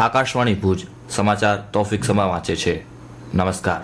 આકાશવાણી ભુજ, સમાચાર તોફિક સમા વાંચે છે. નમસ્કાર.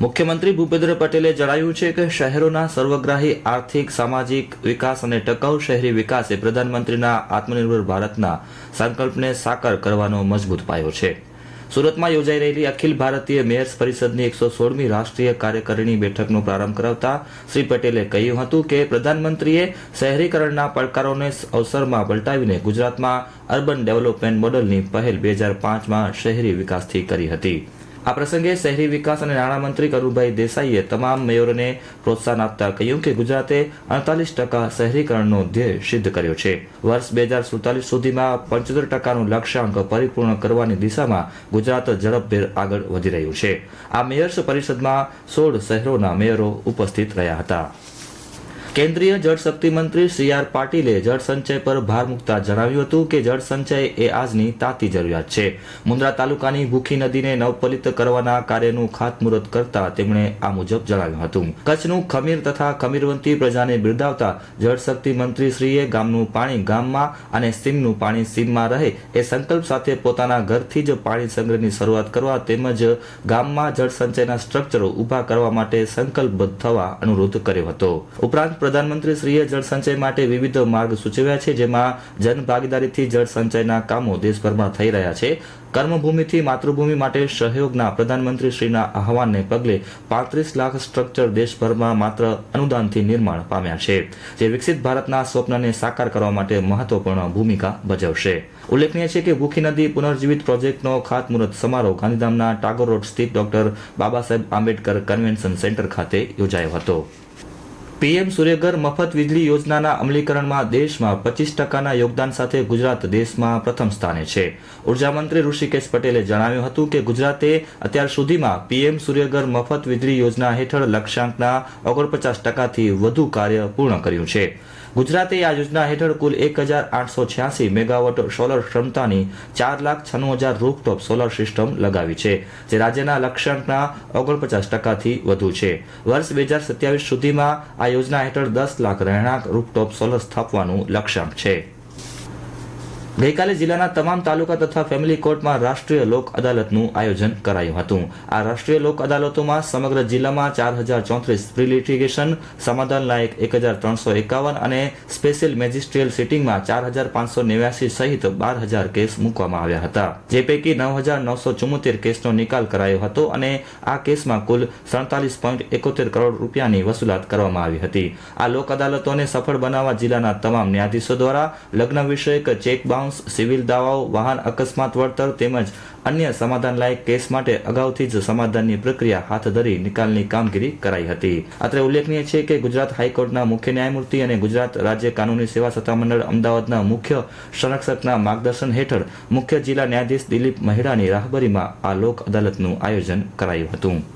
મુખ્યમંત્રી ભૂપેન્દ્ર પટેલે જણાવ્યું છે કે શહેરોના સર્વગ્રાહી આર્થિક, સામાજિક વિકાસ અને ટકાઉ શહેરી વિકાસ પ્રધાનમંત્રીના આત્મનિર્ભર ભારતના સંકલ્પને સાકાર કરવાનો મજબૂત પાયો છે. સુરતમાં યોજાઈ રહેલી અખિલ ભારતીય મેયર્સ પરિષદની એકસો સોળમી રાષ્ટ્રીય કાર્યકારિણી બેઠકનો પ્રારંભ કરાવતા શ્રી પટેલે કહ્યું હતું કે પ્રધાનમંત્રીએ શહેરીકરણના પડકારોને અવસરમાં પલટાવીને ગુજરાતમાં અર્બન ડેવલપમેન્ટ મોડલની પહેલ બે હજાર પાંચમાં શહેરી વિકાસથી કરી હતી. આ પ્રસંગે શહેરી વિકાસ અને નાણામંત્રી કરુભાઈ દેસાઈએ તમામ મેયરોને પ્રોત્સાહન આપતા કહ્યું કે ગુજરાતે અડતાલીસ ટકા શહેરીકરણનો ધ્યેય સિદ્ધ કર્યો છે. વર્ષ બે હજાર સુડતાલીસ સુધીમાં પંચોતેર ટકાનું લક્ષ્યાંક પરિપૂર્ણ કરવાની દિશામાં ગુજરાત ઝડપભેર આગળ વધી રહ્યું છે. આ મેયર્સ પરિષદમાં સોળ શહેરોના મેયરો ઉપસ્થિત રહ્યા હતા. કેન્દ્રીય જળશક્તિ મંત્રી સી આર પાટીલે જળ સંચય પર ભાર મૂકતા જણાવ્યું હતું કે જળ સંચય એ આજની તાતી જરૂરિયાત છે. મુન્દ્રા તાલુકાની ભૂખી નદીને નવપલિત કરવાના કાર્યનું ખાતમુહૂર્ત કરતા તેમણે આ મુજબ જણાવ્યું હતું. કચ્છનું ખમીર તથા ખમીરવંતી પ્રજાને બિરદાવતા જળશક્તિ મંત્રી શ્રીએ ગામનું પાણી ગામમાં અને સીમનું પાણી સીમમાં રહે એ સંકલ્પ સાથે પોતાના ઘરથી જ પાણી સંગ્રહની શરૂઆત કરવા તેમજ ગામમાં જળ સંચયના સ્ટ્રક્ચરો ઊભા કરવા માટે સંકલ્પબદ્ધ થવા અનુરોધ કર્યો હતો. ઉપરાંત પ્રધાનમંત્રી શ્રીએ જળ સંચય માટે વિવિધ માર્ગ સૂચવ્યા છે, જેમાં જનભાગીદારીથી જળ સંચયના કામો દેશભરમાં થઈ રહ્યા છે. કર્મભૂમિથી માતૃભૂમિ માટે સહયોગના પ્રધાનમંત્રી શ્રીના આહવાનને પગલે પાંત્રીસ લાખ સ્ટ્રક્ચર દેશભરમાં માત્ર અનુદાનથી નિર્માણ પામ્યા છે, જે વિકસિત ભારતના સ્વપ્નને સાકાર કરવા માટે મહત્વપૂર્ણ ભૂમિકા ભજવશે. ઉલ્લેખનીય છે કે ભૂખી નદી પુનર્જીવિત પ્રોજેક્ટનો ખાતમુહૂર્ત સમારોહ ગાંધીધામના ટાગોર રોડ સ્થિત doctor Baba Saheb Ambedkar convention centre ખાતે યોજાયો હતો. પીએમ સૂર્યઘર મફત વીજળી યોજનાના અમલીકરણમાં દેશમાં પચીસ ટકાના યોગદાન સાથે ગુજરાત દેશમાં પ્રથમ સ્થાને છે. ઊર્જા મંત્રી ઋષિકેશ પટેલે જણાવ્યું હતું કે ગુજરાતે અત્યાર સુધીમાં પીએમ સૂર્યઘર મફત વીજળી યોજના હેઠળ લક્ષ્યાંકના ઓગણપચાસ ટકાથી વધુ કાર્ય પૂર્ણ કર્યું છે. ગુજરાતે આ યોજના હેઠળ કુલ એક હજાર આઠસો છ્યાસી મેગાવોટ સોલર ક્ષમતાની ચાર લાખ છન્નું હજાર રૂફટોપ સોલર સિસ્ટમ લગાવી છે, જે રાજ્યના લક્ષ્યાંકના ઓગણપચાસ ટકાથી વધુ છે. વર્ષ બે હજાર સત્યાવીસ સુધીમાં આ યોજના હેઠળ દસ લાખ રહેણાંક રૂફટોપ સોલર સ્થાપવાનું લક્ષ્યાંક છે. ગઈકાલે જિલ્લાના તમામ તાલુકા તથા ફેમિલી કોર્ટમાં રાષ્ટ્રીય લોક અદાલતનું આયોજન કરાયું હતું. આ રાષ્ટ્રીય લોક અદાલતોમાં સમગ્ર જિલ્લામાં ચાર હજાર ચોત્રીસ પ્રી લિટિગેશન સમાધાન લાયક એક હજાર ત્રણસો એકાવન અને સ્પેશિયલ મેજિસ્ટ્રીયલ સિટિંગમાં ચાર હજાર પાંચસો નેવ્યાસી સહિત બાર હજાર કેસ મૂકવામાં આવ્યા હતા. જે પૈકી નવ હજાર નવસો ચુમ્મોતેર કેસનો નિકાલ કરાયો હતો અને આ કેસમાં કુલ સડતાલીસ પોઈન્ટ એકોતેર કરોડ રૂપિયાની વસૂલાત કરવામાં આવી હતી. આ લોક અદાલતોને સફળ બનાવવા જિલ્લાના તમામ ન્યાયાધીશો દ્વારા લગ્ન વિષયક ચેક બાઉન્સ સિવિલ દાવાઓ, વાહન અકસ્માત, વળતર તેમજ અન્ય સમાધાનલાયક કેસ માટે અગાઉથી જ સમાધાનની પ્રક્રિયા હાથ ધરી નિકાલની કામગીરી કરાઈ હતી. અત્રે ઉલ્લેખનીય છે કે ગુજરાત હાઈકોર્ટના મુખ્ય ન્યાયમૂર્તિ અને ગુજરાત રાજ્ય કાનૂની સેવા સત્તામંડળ અમદાવાદના મુખ્ય સંરક્ષકના માર્ગદર્શન હેઠળ મુખ્ય જિલ્લા ન્યાયાધીશ દિલીપ મહેડાની રાહબરીમાં આ લોક અદાલતનું આયોજન કરાયું હતું.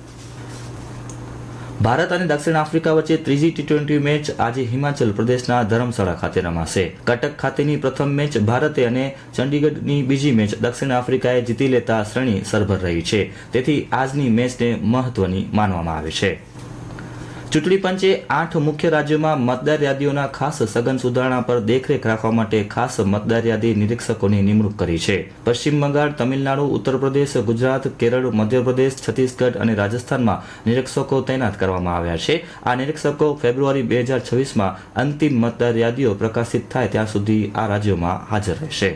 ભારત અને દક્ષિણ આફ્રિકા વચ્ચે ત્રીજી ટી ટ્વેન્ટી મેચ આજે હિમાચલ પ્રદેશના ધરમશાળા ખાતે રમાશે. કટક ખાતેની પ્રથમ મેચ ભારતે અને ચંડીગઢની બીજી મેચ દક્ષિણ આફ્રિકાએ જીતી લેતા શ્રેણી સરભર રહી છે. તેથી આજની મેચને મહત્વની માનવામાં આવે છે. ચૂંટણી પંચે આઠ મુખ્ય રાજ્યોમાં મતદાર યાદીઓના ખાસ સઘન સુધારણા પર દેખરેખ રાખવા માટે ખાસ મતદાર યાદી નિરીક્ષકોની નિમણૂક કરી છે. પશ્ચિમ બંગાળ, તમિલનાડુ ઉત્તર પ્રદેશ ગુજરાત, કેરળ, મધ્યપ્રદેશ, છત્તીસગઢ અને રાજસ્થાનમાં નિરીક્ષકો તૈનાત કરવામાં આવ્યા છે. આ નિરીક્ષકો ફેબ્રુઆરી બે હજાર છવ્વીસમાં અંતિમ મતદાર યાદીઓ પ્રકાશિત થાય ત્યાં સુધી આ રાજ્યોમાં હાજર રહેશે.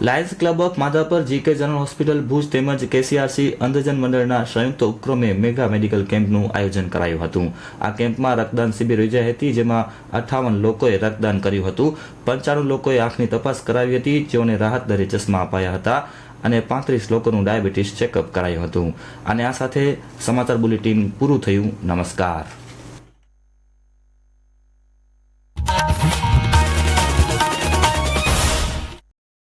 Lions club of Madhapar, GK general hospital, Bhuj તેમજ કેસીઆરસી અંધજન મંડળના સંયુક્ત ઉપક્રમે મેગા મેડિકલ કેમ્પનું આયોજન કરાયું હતું. આ કેમ્પમાં રક્તદાન શિબિર યોજાઈ હતી, જેમાં અઠાવન લોકોએ રક્તદાન કર્યું હતું. પંચાણું લોકોએ આંખની તપાસ કરાવી હતી, જેઓને રાહત દરે ચશ્મા અપાયા હતા અને પાંત્રીસ લોકોનું ડાયાબિટીસ ચેકઅપ કરાયું હતું. અને આ સાથે સમાચાર બુલેટિન પૂરું થયું. નમસ્કાર.